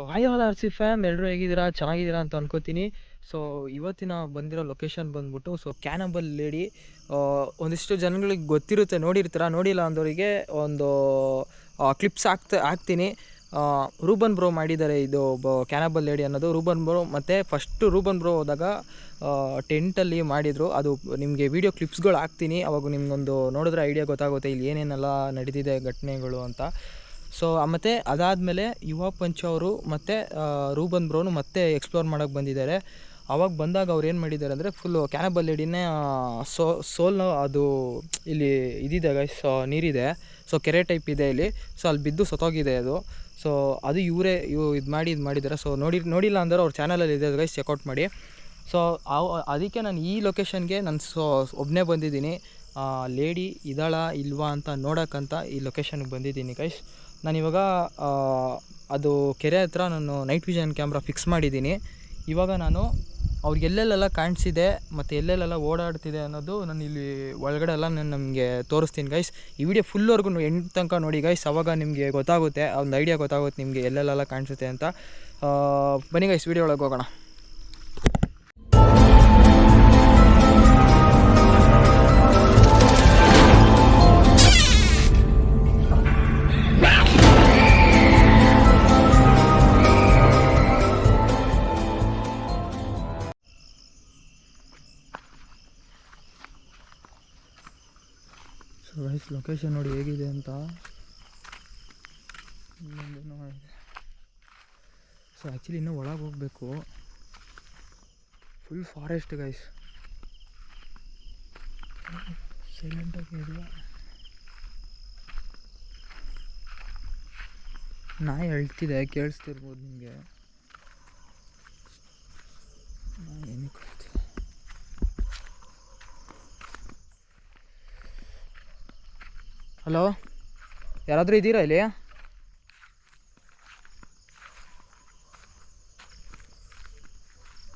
Hi all R C fam ಎಲ್ಲರೂ ಹೇಗಿದ್ದೀರಾ? ಚೆನ್ನಾಗಿದ್ದೀರಾ ಅಂತ ಅನ್ಕೋತೀನಿ. ಸೊ ಇವತ್ತಿನ ಬಂದಿರೋ ಲೊಕೇಶನ್ ಬಂದ್ಬಿಟ್ಟು ಸೊ ಕ್ಯಾನಬಲ್ ಲೇಡಿ ಒಂದಿಷ್ಟು ಜನಗಳಿಗೆ ಗೊತ್ತಿರುತ್ತೆ, ನೋಡಿರ್ತೀರಾ? ನೋಡಿಲ್ಲ ಅಂದವರಿಗೆ ಒಂದು ಕ್ಲಿಪ್ಸ್ ಹಾಕ್ತ, ಹಾಕ್ತೀನಿ. ರೂಬನ್ ಬ್ರೋ ಮಾಡಿದ್ದಾರೆ, ಇದು ಕ್ಯಾನಬಲ್ ಲೇಡಿ ಅನ್ನೋದು. ರೂಬನ್ ಬ್ರೋ ಮತ್ತು ಫಸ್ಟು ರೂಬನ್ ಬ್ರೋ ಹೋದಾಗ ಟೆಂಟಲ್ಲಿ ಮಾಡಿದರು. ಅದು ನಿಮಗೆ ವೀಡಿಯೋ ಕ್ಲಿಪ್ಸ್ಗಳು ಹಾಕ್ತೀನಿ. ಅವಾಗ ನಿಮ್ಗೊಂದು ನೋಡಿದ್ರೆ ಐಡಿಯಾ ಗೊತ್ತಾಗುತ್ತೆ, ಇಲ್ಲಿ ಏನೇನೆಲ್ಲ ನಡೆದಿದೆ ಘಟನೆಗಳು ಅಂತ. ಸೊ ಮತ್ತು ಅದಾದಮೇಲೆ ಯುವ ಪಂಚ ಅವರು ಮತ್ತು ರೂಬನ್ ಬ್ರೋನು ಮತ್ತೆ ಎಕ್ಸ್ಪ್ಲೋರ್ ಮಾಡೋಕ್ಕೆ ಬಂದಿದ್ದಾರೆ. ಅವಾಗ ಬಂದಾಗ ಅವ್ರು ಏನು ಮಾಡಿದ್ದಾರೆ ಅಂದರೆ ಫುಲ್ಲು ಕ್ಯಾನಬಲ್ ಲೇಡಿನೇ ಸೋ ಸೋಲ್ನ ಅದು ಇಲ್ಲಿ ಇದಿದೆ ಗೈಸ್ ನೀರಿದೆ. ಸೊ ಕೆರೆ ಟೈಪ್ ಇದೆ ಇಲ್ಲಿ. ಸೊ ಅಲ್ಲಿ ಬಿದ್ದು ಸತ್ತೋಗಿದೆ ಅದು. ಸೊ ಅದು ಇವರೇ, ಇವು ಇದು ಮಾಡಿ, ಇದು ಮಾಡಿದ್ದಾರೆ. ಸೊ ನೋಡಿ, ನೋಡಿಲ್ಲ ಅಂದರೆ ಅವ್ರ ಚಾನಲಲ್ಲಿ ಇದೆ ಗೈಸ್ ಚೆಕ್ಔಟ್ ಮಾಡಿ. ಸೊ ಅವ, ಅದಕ್ಕೆ ನಾನು ಈ ಲೊಕೇಶನ್ಗೆ ನಾನು ಸೊ ಒಬ್ಬನೇ ಬಂದಿದ್ದೀನಿ. ಲೇಡಿ ಇದ್ದಾಳ ಇಲ್ವಾ ಅಂತ ನೋಡೋಕ್ಕಂತ ಈ ಲೊಕೇಶನ್ಗೆ ಬಂದಿದ್ದೀನಿ ಗೈಸ್ ನಾನಿವಾಗ ಅದು ಕೆರೆ ಹತ್ರ ನಾನು ನೈಟ್ ವಿಷನ್ ಕ್ಯಾಮ್ರಾ ಫಿಕ್ಸ್ ಮಾಡಿದ್ದೀನಿ. ಇವಾಗ ನಾನು ಅವ್ರಿಗೆ ಎಲ್ಲೆಲ್ಲೆಲ್ಲ ಕಾಣಿಸಿದೆ ಮತ್ತು ಎಲ್ಲೆಲ್ಲೆಲ್ಲ ಓಡಾಡ್ತಿದೆ ಅನ್ನೋದು ನಾನು ಇಲ್ಲಿ ಒಳಗಡೆ ಎಲ್ಲ ನಾನು ನಮಗೆ ತೋರಿಸ್ತೀನಿ ಗೈಸ್ ಈ ವಿಡಿಯೋ ಫುಲ್ವರೆಗೂ ಎಂಟು ತನಕ ನೋಡಿ ಗೈಸ್ ಅವಾಗ ನಿಮಗೆ ಗೊತ್ತಾಗುತ್ತೆ ಒಂದು ಐಡಿಯಾ ಗೊತ್ತಾಗುತ್ತೆ ನಿಮಗೆ ಎಲ್ಲೆಲ್ಲೆಲ್ಲ ಕಾಣಿಸುತ್ತೆ ಅಂತ. ಬನ್ನಿ ಗೈಸ್ ವಿಡಿಯೋ ಒಳಗೆ ಹೋಗೋಣ. ಸೊ ಗೈಸ್ ಲೊಕೇಶನ್ ನೋಡಿ ಹೇಗಿದೆ ಅಂತ. ಸೊ ಆ್ಯಕ್ಚುಲಿ ಇನ್ನೂ ಒಳಗೆ ಹೋಗಬೇಕು. ಫುಲ್ ಫಾರೆಸ್ಟ್ ಗೈಸ್ ಸೈಲೆಂಟಾಗಿ ಇಲ್ಲ. ನಾಯಿ ಹೇಳ್ತಿದೆ ಕೇಳಿಸ್ತಿರ್ಬೋದು ನಿಮಗೆ. ಏನಕ್ಕೆ? ಹಲೋ ಯಾರಾದರೂ ಇದ್ದೀರಾ ಇಲ್ಲಿ?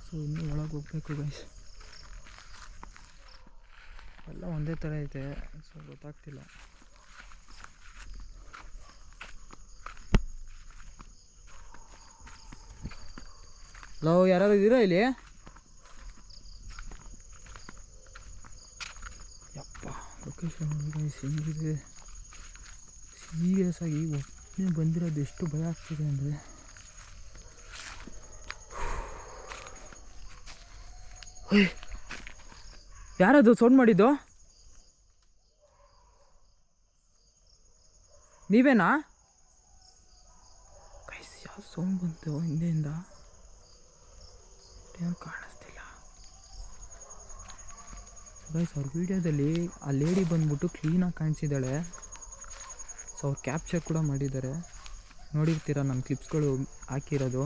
ಸೊ ಇನ್ನೂ ಒಳಗೆ ಹೋಗ್ಬೇಕು ಗೈಸ್ ಎಲ್ಲ ಒಂದೇ ಥರ ಐತೆ ಸೊ ಗೊತ್ತಾಗ್ತಿಲ್ಲ. ಹಲೋ ಯಾರಾದ್ರು ಇದ್ದೀರಾ ಇಲ್ಲಿ? ಯಪ್ಪ ಲೊಕೇಶನ್ ಗೈಸ್ ಹೆಂಗಿದೆ? ಸೀರಿಯಸ್ ಆಗಿ ಒಬ್ಬನೇ ಬಂದಿರೋದು ಎಷ್ಟು ಭಯ ಆಗ್ತಿದೆ ಅಂದರೆ. ಯಾರದು ಸೌಂಡ್ ಮಾಡಿದ್ದು? ನೀವೇನಾ? ಗೈಸ್ ಯಾವ ಸೌಂಡ್ ಬಂತು ಹಿಂದೆಯಿಂದ? ಕಾಣಿಸ್ತಿಲ್ಲ. ಗೈಸ್ ಅವ್ರ ವೀಡಿಯೋದಲ್ಲಿ ಆ ಲೇಡಿ ಬಂದ್ಬಿಟ್ಟು ಕ್ಲೀನಾಗಿ ಕಾಣಿಸಿದ್ದಾಳೆ. ಸೊ ಅವ್ರು ಕ್ಯಾಪ್ಚರ್ ಕೂಡ ಮಾಡಿದ್ದಾರೆ. ನೋಡಿರ್ತೀರ ನಮ್ಮ ಕ್ಲಿಪ್ಸ್ಗಳು ಹಾಕಿರೋದು.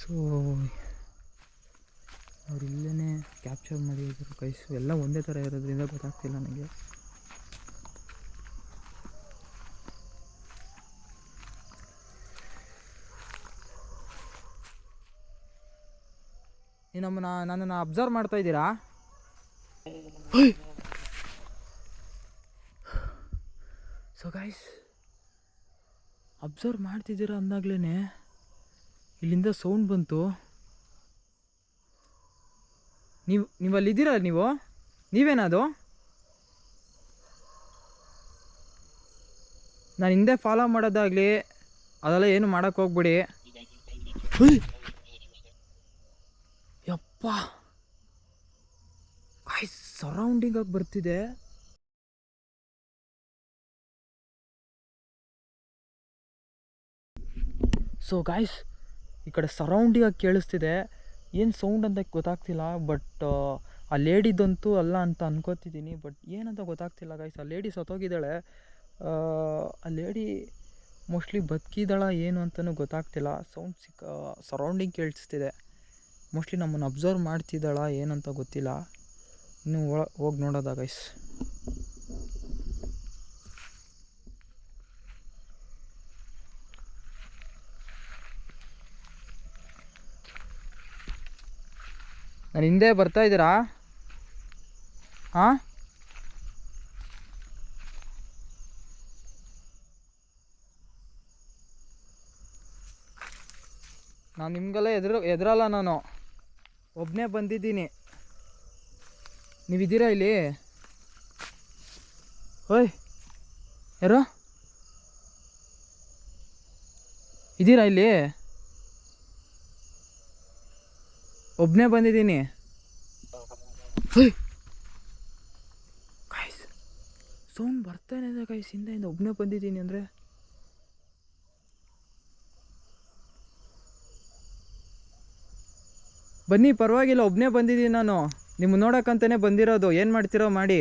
ಸೊ ಅವ್ರು ಇಲ್ಲೇ ಕ್ಯಾಪ್ಚರ್ ಮಾಡಿದ್ರು ಕೈಸು ಎಲ್ಲ ಒಂದೇ ಥರ ಇರೋದ್ರಿಂದ ಗೊತ್ತಾಗ್ತಿಲ್ಲ ನನಗೆ. ನಮ್ಮನ್ನ ನನ್ನನ್ನು ಅಬ್ಸರ್ವ್ ಮಾಡ್ತಾ ಇದ್ದೀರಾ? ಸೊ ಗಾಯ್ಸ್ ಅಬ್ಸರ್ವ್ ಮಾಡ್ತಿದ್ದೀರಾ ಅಂದಾಗ್ಲೇ ಇಲ್ಲಿಂದ ಸೌಂಡ್ ಬಂತು. ನೀವು ನೀವು ಅಲ್ಲಿದ್ದೀರಾ ನೀವು? ನೀವೇನದು? ನಾನು ಹಿಂದೆ ಫಾಲೋ ಮಾಡೋದಾಗಲಿ, ಅದೆಲ್ಲ ಏನು ಮಾಡೋಕ್ಕೆ ಹೋಗ್ಬಿಡಿ. ಹುಯ್! ಐ ಸರೌಂಡಿಂಗಾಗಿ ಬರ್ತಿದೆ. ಸೊ ಗಾಯ್ಸ್ ಈ ಕಡೆ ಸರೌಂಡಿಂಗಾಗಿ ಕೇಳಿಸ್ತಿದೆ. ಏನು ಸೌಂಡ್ ಅಂತ ಗೊತ್ತಾಗ್ತಿಲ್ಲ ಬಟ್ ಆ ಲೇಡಿದಂತೂ ಅಲ್ಲ ಅಂತ ಅನ್ಕೋತಿದ್ದೀನಿ ಬಟ್ ಏನಂತ ಗೊತ್ತಾಗ್ತಿಲ್ಲ ಗಾಯ್ಸ್ ಆ ಲೇಡಿ ಸತ್ತೋಗಿದ್ದಾಳೆ. ಆ ಲೇಡಿ ಮೋಸ್ಟ್ಲಿ ಬದುಕಿದಾಳ ಏನು ಅಂತಲೂ ಗೊತ್ತಾಗ್ತಿಲ್ಲ. ಸೌಂಡ್ ಸಿಕ್ಕ ಸರೌಂಡಿಂಗ್ ಕೇಳಿಸ್ತಿದೆ. ಮೋಸ್ಟ್ಲಿ ನಮ್ಮನ್ನು ಅಬ್ಸರ್ವ್ ಮಾಡ್ತಿದ್ದಾಳ ಏನಂತ ಗೊತ್ತಿಲ್ಲ. ಇನ್ನು ಒಳ, ಹೋಗಿ ನೋಡೋದಾ ಗೈಸ್ ನಾನು ಹಿಂದೆ ಬರ್ತಾ ಇದ್ದೀರಾ? ಹಾಂ ನಾನು ನಿಮಗೆಲ್ಲ ಎದುರು, ಎದುರಲ್ಲ ನಾನು. ಒಬ್ಬನೇ ಬಂದಿದ್ದೀನಿ. ನೀವಿದ್ದೀರಾ ಇಲ್ಲಿ? ಓಯ್, ಯಾರು? ಇದ್ದೀರಾ ಇಲ್ಲಿ? ಒಬ್ಬನೇ ಬಂದಿದ್ದೀನಿ. ಕಾಯ್ಸ್ ಸೌಂಡ್ ಬರ್ತಾನೆ ಇದೆ ಹಿಂದೆ ಒಬ್ಬನೇ ಬಂದಿದ್ದೀನಿ ಅಂದರೆ. ಬನ್ನಿ, ಪರವಾಗಿಲ್ಲ ಒಬ್ಬನೇ ಬಂದಿದ್ದೀನಿ ನಾನು. ನಿಮ್ಮ ನೋಡೋಕ್ಕಂತಲೇ ಬಂದಿರೋದು. ಏನು ಮಾಡ್ತೀರೋ ಮಾಡಿ.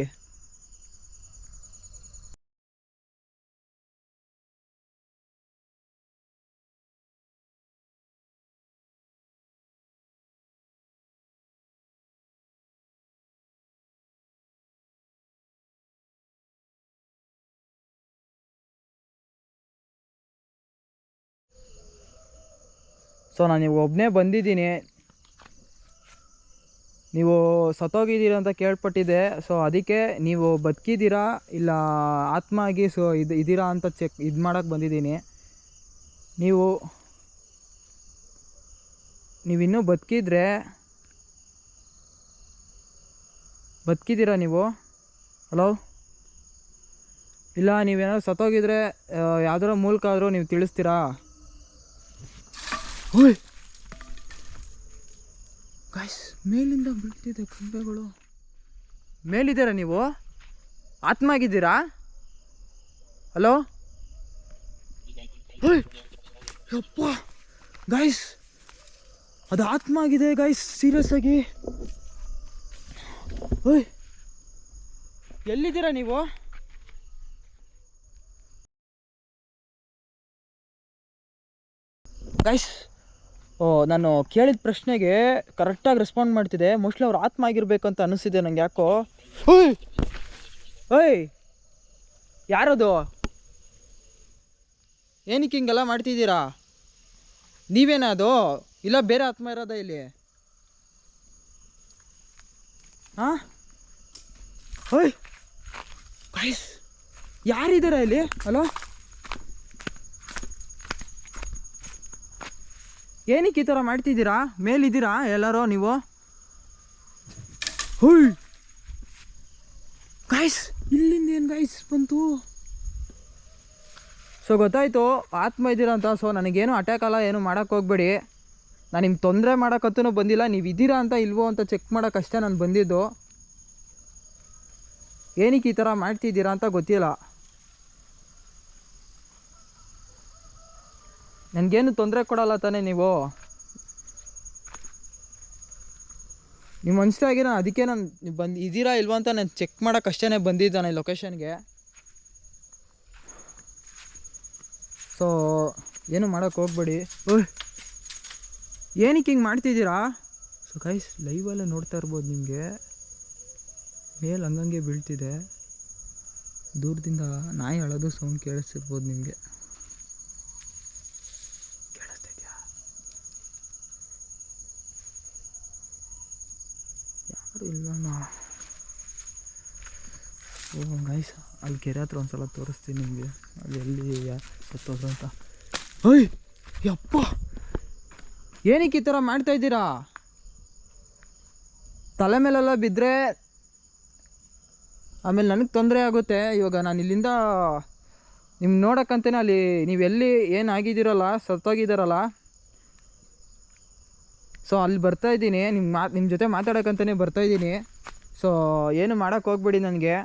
ಸೊ ನಾನು ಒಬ್ಬನೇ ಬಂದಿದ್ದೀನಿ. ನೀವು ಸತ್ತೋಗಿದ್ದೀರಾ ಅಂತ ಕೇಳ್ಪಟ್ಟಿದೆ ಸೊ ಅದಕ್ಕೆ ನೀವು ಬದುಕಿದ್ದೀರಾ ಇಲ್ಲ ಆತ್ಮ ಆಗಿ ಸೊ ಇದು ಇದ್ದೀರಾ ಅಂತ ಚೆಕ್ ಇದು ಮಾಡೋಕ್ಕೆ ಬಂದಿದ್ದೀನಿ. ನೀವು ನೀವಿನ್ನೂ ಬದುಕಿದ್ರೆ ಬದುಕಿದ್ದೀರಾ ನೀವು? ಹಲೋ ಇಲ್ಲ ನೀವೇನಾದ್ರು ಸತ್ತೋಗಿದ್ರೆ ಯಾವ್ದಾರ ಮೂಲಕ ಆದರೂ ನೀವು ತಿಳಿಸ್ತೀರಾ? ಗಾಯ್ಸ್ ಮೇಲಿಂದ ಬೀಳ್ತಿದೆ ಕಂಬೆಗಳು. ಮೇಲಿದ್ದೀರಾ ನೀವು? ಆತ್ಮ ಆಗಿದ್ದೀರಾ ಹಲೋ ಯಪ್ಪ. ಗಾಯ್ಸ್ ಅದು ಆತ್ಮ ಆಗಿದೆ ಗಾಯ್ಸ್ ಸೀರಿಯಸ್ ಆಗಿ. ಓಯ್ ಎಲ್ಲಿದ್ದೀರಾ ನೀವು? ಗೈಸ್ ಓ ನಾನು ಕೇಳಿದ ಪ್ರಶ್ನೆಗೆ ಕರೆಕ್ಟಾಗಿ ರೆಸ್ಪಾಂಡ್ ಮಾಡ್ತಿದೆ. ಮೋಸ್ಟ್ಲಿ ಅವ್ರು ಆತ್ಮ ಆಗಿರ್ಬೇಕು ಅಂತ ಅನಿಸಿದೆ ನಂಗೆ ಯಾಕೋ. ಓಯ್ ಓಯ್ ಯಾರದು? ಏನಕ್ಕೆ ಹಿಂಗೆಲ್ಲ ಮಾಡ್ತಿದ್ದೀರಾ? ನೀವೇನದು ಇಲ್ಲ ಬೇರೆ ಆತ್ಮ ಇರೋದ ಇಲ್ಲಿ? ಹಾಂ? ಓಯ್ ಗೈಸ್ ಯಾರಿದ್ದೀರಾ ಇಲ್ಲಿ? ಹಲೋ ಏನಕ್ಕೆ ಈ ಥರ ಮಾಡ್ತಿದ್ದೀರಾ? ಮೇಲಿದ್ದೀರಾ ಎಲ್ಲರೂ ನೀವು? ಹುಯ್! ಗಾಯ್ಸ್ ಇಲ್ಲಿಂದ ಏನು ಗಾಯ್ಸ್ ಬಂತು? ಸೊ ಗೊತ್ತಾಯ್ತು. ಆತ್ಮ ಇದ್ದೀರಾ ಅಂತ. ಸೊ ನನಗೇನು ಅಟ್ಯಾಕ್ ಅಲ್ಲ, ಏನು ಮಾಡೋಕ್ಕೆ ಹೋಗ್ಬೇಡಿ. ನಾನು ನಿಮ್ಗೆ ತೊಂದರೆ ಮಾಡೋಕ್ಕಂತೂ ಬಂದಿಲ್ಲ. ನೀವು ಇದ್ದೀರಾ ಅಂತ ಇಲ್ವೋ ಅಂತ ಚೆಕ್ ಮಾಡೋಕ್ಕಷ್ಟೇ ನಾನು ಬಂದಿದ್ದು. ಏನಕ್ಕೆ ಈ ಥರ ಮಾಡ್ತಿದ್ದೀರಾ ಅಂತ ಗೊತ್ತಿಲ್ಲ. ನನಗೇನು ತೊಂದರೆ ಕೊಡಲ್ಲ ತಾನೇ ನೀವು? ನಿಮ್ಮ ಮನಸ್ಸಾಗಿರ ಅದಕ್ಕೆ ನಾನು ಬಂದು ಇದ್ದೀರಾ ಇಲ್ವಾ ಅಂತ ನಾನು ಚೆಕ್ ಮಾಡೋಕೆ ಅಷ್ಟೇ ಬಂದಿದ್ದಾನೆ ಲೊಕೇಶನ್ಗೆ ಸೊ ಏನು ಮಾಡೋಕೆ ಹೋಗ್ಬೇಡಿ. ಏನಕ್ಕೆ ಹಿಂಗೆ ಮಾಡ್ತಿದ್ದೀರಾ? ಸೊ ಗೈಸ್ ಲೈವಲ್ಲೇ ನೋಡ್ತಾ ಇರ್ಬೋದು ನಿಮಗೆ. ಮೇಲೆ ಹಂಗಂಗೆ ಬೀಳ್ತಿದೆ. ದೂರದಿಂದ ನಾಯಿ ಅಳೋದು ಸೌಂಡ್ ಕೇಳಿಸ್ತಿರ್ಬೋದು ನಿಮಗೆ. ಯಾರು ಇಲ್ಲನಾ ಓ ಗೈಸ್ ಅಲ್ಲಿ ಕೆರೆ ಹತ್ರ ಒಂದ್ಸಲ ತೋರಿಸ್ತೀನಿ ನಿಮಗೆ. ಅಲ್ಲಿ ಎಲ್ಲಿ ಸತ್ತೋದ್ರು ಅಂತ. ಓಯ್ ಯಪ್ಪ! ಏನಕ್ಕೆ ಈ ಥರ ಮಾಡ್ತಾ ಇದ್ದೀರಾ? ತಲೆ ಮೇಲೆಲ್ಲ ಬಿದ್ದರೆ ಆಮೇಲೆ ನನಗೆ ತೊಂದರೆ ಆಗುತ್ತೆ. ಇವಾಗ ನಾನು ಇಲ್ಲಿಂದ ನಿಮ್ಗೆ ನೋಡೋಕ್ಕಂತೇನೆ ಅಲ್ಲಿ ನೀವೆಲ್ಲಿ ಏನಾಗಿದ್ದೀರಲ್ಲ ಸತ್ತೋಗಿದ್ದೀರಲ್ಲ ಸೊ ಅಲ್ಲಿ ಬರ್ತಾ ಇದ್ದೀನಿ. ನಿಮ್ಮ ಮಾತು ನಿಮ್ಮ ಜೊತೆ ಮಾತಾಡೋಕ್ಕಂತಲೇ ಬರ್ತಾ ಇದ್ದೀನಿ. ಸೊ ಏನು ಮಾಡೋಕ್ಕೆ ಹೋಗ್ಬೇಡಿ ನನಗೆ.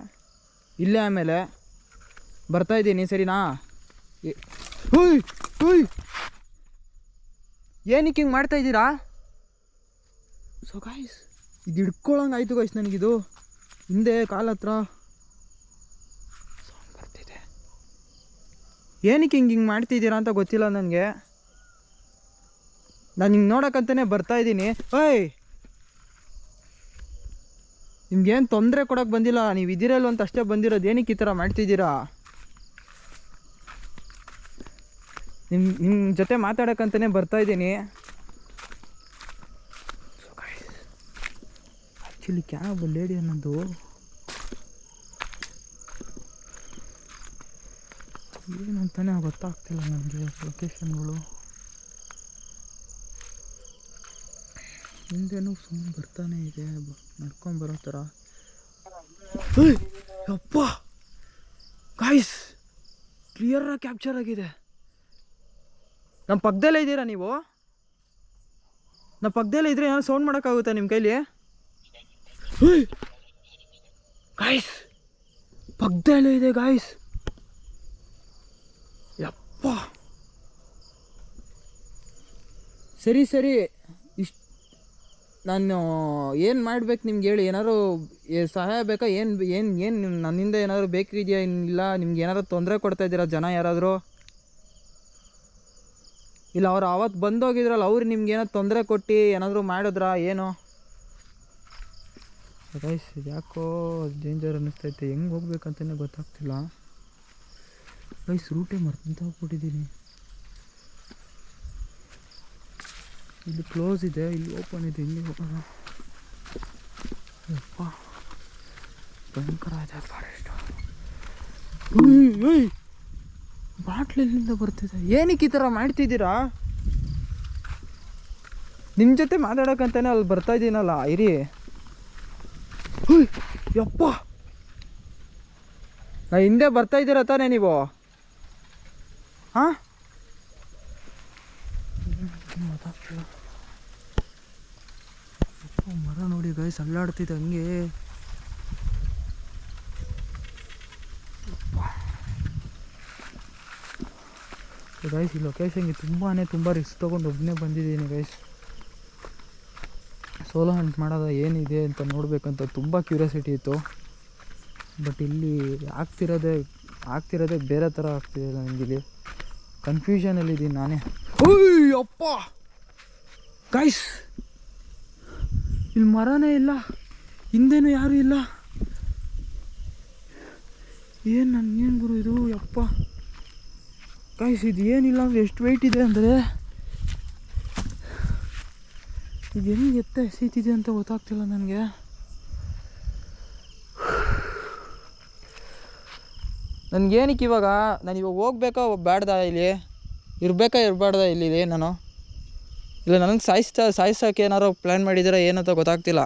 ಇಲ್ಲೇ ಆಮೇಲೆ. ಬರ್ತಾ ಇದ್ದೀನಿ, ಸರಿನಾ? ಹುಯ್ ಹುಯ್. ಏನಕ್ಕೆ ಹಿಂಗೆ ಮಾಡ್ತಾ ಇದ್ದೀರಾ? ಸೊ ಗಾಯ್ಸ್ ಇದು ಹಿಡ್ಕೊಳ್ಳೋಂಗೆ ಆಯಿತು ಗಾಯ್ಸ್ ನನಗಿದು. ಹಿಂದೆ ಕಾಲ ಹತ್ರ. ಬರ್ತಿದೆ. ಏನಕ್ಕೆ ಹಿಂಗೆ ಹಿಂಗೆ ಮಾಡ್ತಿದ್ದೀರಾ ಅಂತ ಗೊತ್ತಿಲ್ಲ ನನಗೆ. ನಾನು ಹಿಂಗೆ ನೋಡೋಕ್ಕಂತಲೇ ಬರ್ತಾ ಇದ್ದೀನಿ. ಓಯ್! ನಿಮ್ಗೇನು ತೊಂದರೆ ಕೊಡೋಕೆ ಬಂದಿಲ್ಲ. ನೀವು ಇದ್ದೀರಲ್ಲ ಅಂತ ಅಷ್ಟೇ ಬಂದಿರೋದು. ಏನಕ್ಕೆ ಈ ಥರ ಮಾಡ್ತಿದ್ದೀರಾ? ನಿಮ್ಮ ನಿಮ್ಮ ಜೊತೆ ಮಾತಾಡೋಕ್ಕಂತಲೇ ಬರ್ತಾ ಇದ್ದೀನಿ. ಆ್ಯಕ್ಚುಲಿ ಕ್ಯಾಬ್ ಲೇಡಿ ಅನ್ನೋದು ಏನಂತಾನೆ ಗೊತ್ತಾಗ್ತಿಲ್ಲ ನನಗೆ ಲೊಕೇಶನ್ಗಳು ಹಿಂದೆನೂ ಸುಮ್ಮನೆ ಬರ್ತಾನೆ ಇದೆ. ನಡ್ಕೊಂಬರೋ ಥರ! ಯಪ್ಪ! ಗಾಯ್ಸ್ ಕ್ಲಿಯರಾಗಿ ಕ್ಯಾಪ್ಚರ್ ಆಗಿದೆ. ನಮ್ಮ ಪಕ್ಕದಲ್ಲೇ ಇದ್ದೀರಾ ನೀವು? ನಮ್ಮ ಪಕ್ಕದಲ್ಲೇ ಇದ್ರೆ ಏನಾದ್ರು ಸೌಂಡ್ ಮಾಡೋಕ್ಕಾಗುತ್ತಾ ನಿಮ್ಮ ಕೈಲಿ? ಗಾಯ್ಸ್ ಪಕ್ಕದಲ್ಲೇ ಇದೆ ಗಾಯ್ಸ್ ಯಪ್ಪ! ಸರಿ ಸರಿ. ನಾನು ಏನು ಮಾಡ್ಬೇಕು ನಿಮ್ಗೆ ಹೇಳಿ, ಏನಾದ್ರು ಸಹಾಯ ಬೇಕಾ? ಏನು ಏನು ಏನು ನನ್ನಿಂದ ಏನಾದ್ರು ಬೇಕಿದೆಯಾ ಇಲ್ಲ, ನಿಮ್ಗೆ ಏನಾದ್ರು ತೊಂದರೆ ಕೊಡ್ತಾ ಇದ್ದೀರಾ ಜನ ಯಾರಾದರೂ? ಇಲ್ಲ, ಅವ್ರು ಆವತ್ತು ಬಂದೋಗಿದ್ರಲ್ಲ, ಅವ್ರು ನಿಮ್ಗೆ ಏನಾದ್ರು ತೊಂದರೆ ಕೊಟ್ಟು ಏನಾದರೂ ಮಾಡಿದ್ರಾ? ಏನು? ರೈಸ್ ಯಾಕೋ ಡೇಂಜರ್ ಅನ್ನಿಸ್ತೈತೆ. ಹೆಂಗೆ ಹೋಗ್ಬೇಕಂತಲೇ ಗೊತ್ತಾಗ್ತಿಲ್ಲ. ರೈಸ್ ರೂಟೇ ಮರ್ತಂತ ಹೋಗ್ಬಿಟ್ಟಿದ್ದೀನಿ ಇಲ್ಲಿ ಕ್ಲೋಸ್ ಇದೆ ಇಲ್ಲಿ ಓಪನ್ ಇದೆ ಇಲ್ಲಿ ಓಪನ್ ಭಯಂಕರ ಇದೆ ಫಾರೆಸ್ಟ್ ಎಲ್ಲಿಂದ ಬರ್ತಿದೆ? ಏನಕ್ಕೆ ಈ ಥರ ಮಾಡ್ತಿದ್ದೀರಾ? ನಿಮ್ಮ ಜೊತೆ ಮಾತಾಡೋಕ್ಕಂತಾನೆ ಅಲ್ಲಿ ಬರ್ತಾ ಇದ್ದೀನಲ್ಲ ಹುಯ್, ಯಪ್ಪ. ನಾ ಹಿಂದೆ ಬರ್ತಾ ಇದ್ದೀರಾ ತಾನೇ ನೀವು? ಹಾಂ ಗೊತ್ತಾಗ್ತಿಲ್ಲ ಯಪ್ಪ, ನೋಡಿ ಗೈಸ್ ಅಲ್ಲಾಡ್ತಿದೆ ಹಂಗೆ ಗೈಸ್ ಈ ಲೊಕೇಶನ್ಗೆ ತುಂಬಾ ತುಂಬ ರಿಸ್ಕ್ ತೊಗೊಂಡು ಒಬ್ಬನೇ ಬಂದಿದ್ದೀನಿ ಗೈಸ್ ಸೋಲೋ ಹಂಟ್ ಮಾಡೋದ ಏನಿದೆ ಅಂತ ನೋಡಬೇಕಂತ ತುಂಬ ಕ್ಯೂರಿಯಾಸಿಟಿ ಇತ್ತು. ಬಟ್ ಇಲ್ಲಿ ಆಗ್ತಿರೋದೇ ಆಗ್ತಿರೋದೇ ಬೇರೆ ಥರ ಆಗ್ತಿದೆ ನನಗಿಲ್ಲಿ ಕನ್ಫ್ಯೂಷನಲ್ಲಿದ್ದೀನಿ ನಾನೇ. ಅಪ್ಪ! ಗೈಸ್ ಇಲ್ಲಿ ಮರನೇ ಇಲ್ಲ. ಹಿಂದೆನೂ ಯಾರೂ ಇಲ್ಲ. ಏನು ನನಗೇನು ಗುರು ಇದು? ಯಪ್ಪ. ಗೈಸ್ ಇದು ಏನಿಲ್ಲ ಅಂದ್ರೆ ಎಷ್ಟು ವೆಯ್ಟ್ ಇದೆ ಅಂದರೆ ಇದು ಹೆಂಗೆ ಎತ್ತ ಎಸೀತಿದೆ ಅಂತ ಗೊತ್ತಾಗ್ತಿಲ್ಲ ನನಗೆ. ನನಗೇನಕ್ಕೆ ಇವಾಗ, ನಾನು ಇವಾಗ ಹೋಗ್ಬೇಕಾ ಬೇಡ್ದ ಇಲ್ಲಿ? ಇರಬೇಕಾ ಇರಬಾರ್ದ ಇಲ್ಲಿ ನಾನು? ಇಲ್ಲ ನನಗೆ ಸಾಯಿಸ್ತಾ, ಸಾಯಿಸೋಕೆ ಏನಾರು ಪ್ಲ್ಯಾನ್ ಮಾಡಿದ್ದೀರಾ, ಏನಂತ ಗೊತ್ತಾಗ್ತಿಲ್ಲ.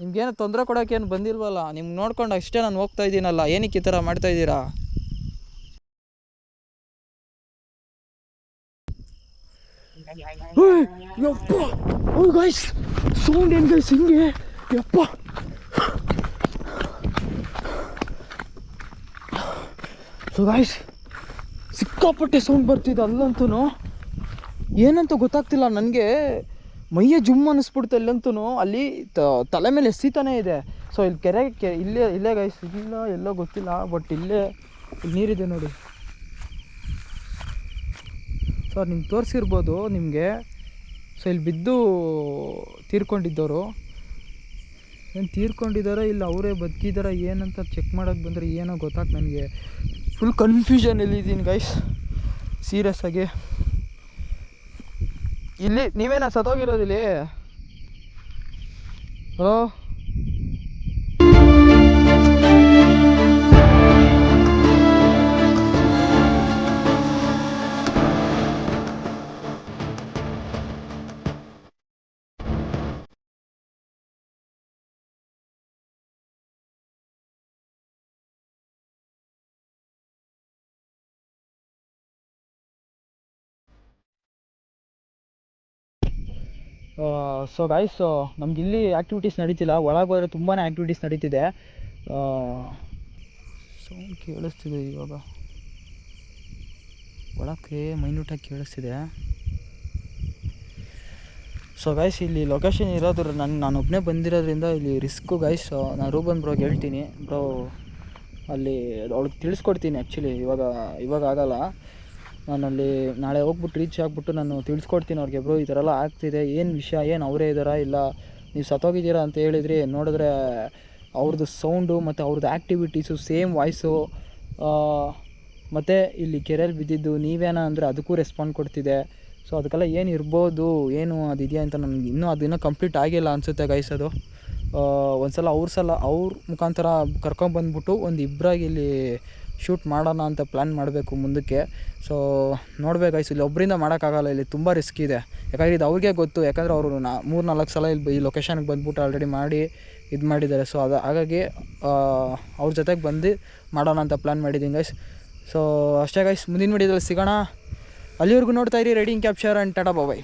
ನಿಮ್ಗೇನು ತೊಂದರೆ ಕೊಡೋಕೆ ಏನು ಬಂದಿಲ್ವಲ್ಲ? ನಿಮ್ಗೆ ನೋಡ್ಕೊಂಡು ಅಷ್ಟೇ ನಾನು ಹೋಗ್ತಾ ಇದ್ದೀನಲ್ಲ, ಏನಕ್ಕೆ ಈ ಥರ ಮಾಡ್ತಾ ಇದ್ದೀರಾ? ಯಪ್ಪ! ಓ ಗಾಯ್ಸ್ ಸೌಂಡ್ ಏನು ಗೈಸ್ ಹಿಂಗೆ? ಯಪ್ಪ! ಸೊ ಗಾಯ್ಸ್ ಸಿಕ್ಕಾಪಟ್ಟೆ ಸೌಂಡ್ ಬರ್ತಿದೆ ಅಲ್ಲಂತೂ. ಏನಂತ ಗೊತ್ತಾಗ್ತಿಲ್ಲ. ನನಗೆ ಮೈಯ ಜುಮ್ ಅನ್ನಿಸ್ಬಿಡ್ತು ಅಲ್ಲಂತೂ ಅಲ್ಲಿ ತ- ತಲೆ ಮೇಲೆ ಎಸಿತಾನೇ ಇದೆ. ಸೊ ಇಲ್ಲಿ ಕೆರೆ, ಕೆ, ಇಲ್ಲೇ ಇಲ್ಲೇ ಗೈಸ್ ಇಲ್ಲ, ಎಲ್ಲೋ ಗೊತ್ತಿಲ್ಲ ಬಟ್ ಇಲ್ಲೇ ಇಲ್ಲಿ ನೀರಿದೆ ನೋಡಿ. ಸೊ ನಿಮ್ಗೆ ತೋರಿಸಿರ್ಬೋದು ನಿಮಗೆ. ಸೊ ಇಲ್ಲಿ ಬಿದ್ದು ತೀರ್ಕೊಂಡಿದ್ದವರು. ಏನು ತೀರ್ಕೊಂಡಿದ್ದಾರೋ ಇಲ್ಲ, ಅವರೇ ಬದುಕಿದಾರ ಏನಂತ ಚೆಕ್ ಮಾಡೋಕ್ಕೆ ಬಂದರೆ ಏನೋ ಗೊತ್ತಾಗ್ತು ನನಗೆ. ಫುಲ್ ಕನ್ಫ್ಯೂಷನಲ್ಲಿದ್ದೀನಿ ಗೈಸ್ ಸೀರಿಯಸ್ ಆಗಿ. ಇಲ್ಲಿ ನೀವೇನಾ ಸತ್ತೋಗಿರೋದು ಇಲ್ಲಿ? ಹಲೋ ಸೊ ಗಾಯ್ಸ್ ನಮ್ಗೆ ಇಲ್ಲಿ ಆ್ಯಕ್ಟಿವಿಟೀಸ್ ನಡೀತಿಲ್ಲ. ಒಳಗೆ ಹೋದರೆ ತುಂಬಾ ಆ್ಯಕ್ಟಿವಿಟೀಸ್ ನಡೀತಿದೆ. ಸೌಂಡ್ ಕೇಳಿಸ್ತಿದೆ ಇವಾಗ. ಒಳಕ್ಕೆ ಮೈನ್ಯೂಟಾಗಿ ಕೇಳಿಸ್ತಿದೆ. ಸೊ ಗಾಯ್ಸ್ ಇಲ್ಲಿ ಲೊಕೇಶನ್ ಇರೋದ್ರ ನನ್ನ ನಾನು ಒಬ್ಬನೇ ಬಂದಿರೋದ್ರಿಂದ ಇಲ್ಲಿ ರಿಸ್ಕು ಗಾಯ್ಸ್ ನಾನು ರೂಬನ್ ಬ್ರೋಗೆ ಹೇಳ್ತೀನಿ. ಬ್ರೋ ಅಲ್ಲಿ, ಅವ್ಳಿಗೆ ತಿಳಿಸ್ಕೊಡ್ತೀನಿ ಆ್ಯಕ್ಚುಲಿ ಇವಾಗ ಇವಾಗ ಆಗಲ್ಲ. ನಾನು ಅಲ್ಲಿ ನಾಳೆ ಹೋಗ್ಬಿಟ್ಟು ರೀಚ್ ಆಗಿಬಿಟ್ಟು ನಾನು ತಿಳಿಸ್ಕೊಡ್ತೀನಿ ಅವ್ರಿಗೆ, ಬ್ರೋ, ಈ ಥರ ಎಲ್ಲ ಆಗ್ತಿದೆ, ಏನು ವಿಷಯ, ಏನು ಅವರೇ ಇದ್ದಾರಾ, ಇಲ್ಲ ನೀವು ಸತ್ತೋಗಿದ್ದೀರಾ ಅಂತ ಹೇಳಿದ್ರಿ ನೋಡಿದ್ರೆ ಅವ್ರದ್ದು ಸೌಂಡು ಮತ್ತು ಅವ್ರದ್ದು ಆ್ಯಕ್ಟಿವಿಟೀಸು ಸೇಮ್ ವಾಯ್ಸು ಮತ್ತು ಇಲ್ಲಿ ಕೆರೆಯಲ್ಲಿ ಬಿದ್ದಿದ್ದು ನೀವೇನ ಅಂದರೆ ಅದಕ್ಕೂ ರೆಸ್ಪಾಂಡ್ ಕೊಡ್ತಿದೆ. ಸೊ ಅದಕ್ಕೆಲ್ಲ ಏನು ಇರ್ಬೋದು, ಏನು ಅದಿದೆಯಾ ಅಂತ ನನಗೆ ಇನ್ನೂ ಅದು ಕಂಪ್ಲೀಟ್ ಆಗಿಲ್ಲ ಅನಿಸುತ್ತೆ ಗೈಸ್ ಅದು. ಸಲ ಅವ್ರ ಸಲ ಅವ್ರ ಮುಖಾಂತರ ಕರ್ಕೊಂಬಂದ್ಬಿಟ್ಟು ಒಂದು ಇಬ್ಬರಾಗಿ ಇಲ್ಲಿ ಶೂಟ್ ಮಾಡೋಣ ಅಂತ ಪ್ಲ್ಯಾನ್ ಮಾಡಬೇಕು ಮುಂದಕ್ಕೆ. ಸೊ ನೋಡ್ಬೇಕು ಐಸ್ ಇಲ್ಲಿ ಒಬ್ಬರಿಂದ ಮಾಡೋಕ್ಕಾಗಲ್ಲ, ಇಲ್ಲಿ ತುಂಬ ರಿಸ್ಕ್ ಇದೆ. ಯಾಕಂದರೆ ಇದು ಅವ್ರಿಗೆ ಗೊತ್ತು, ಯಾಕಂದರೆ ಅವರು ನಾ ಮೂರು ನಾಲ್ಕು ಸಲ ಇಲ್ಲಿ ಈ ಲೊಕೇಶನ್ಗೆ ಬಂದ್ಬಿಟ್ಟು ಆಲ್ರೆಡಿ ಮಾಡಿ, ಇದು ಮಾಡಿದ್ದಾರೆ. ಸೊ ಅದು ಹಾಗಾಗಿ ಅವ್ರ ಜೊತೆಗೆ ಬಂದು ಮಾಡೋಣ ಅಂತ ಪ್ಲ್ಯಾನ್ ಮಾಡಿದ್ದೀನಿ ಗೈಸ್ ಸೊ ಅಷ್ಟೇ ಗೈಸ್ ಮುಂದಿನ ವಿಡಿಯೋದಲ್ಲಿ ಸಿಗೋಣ. ಅಲ್ಲಿವರೆಗೂ ನೋಡ್ತಾ ಇರಿ riding capture and tata bye-bye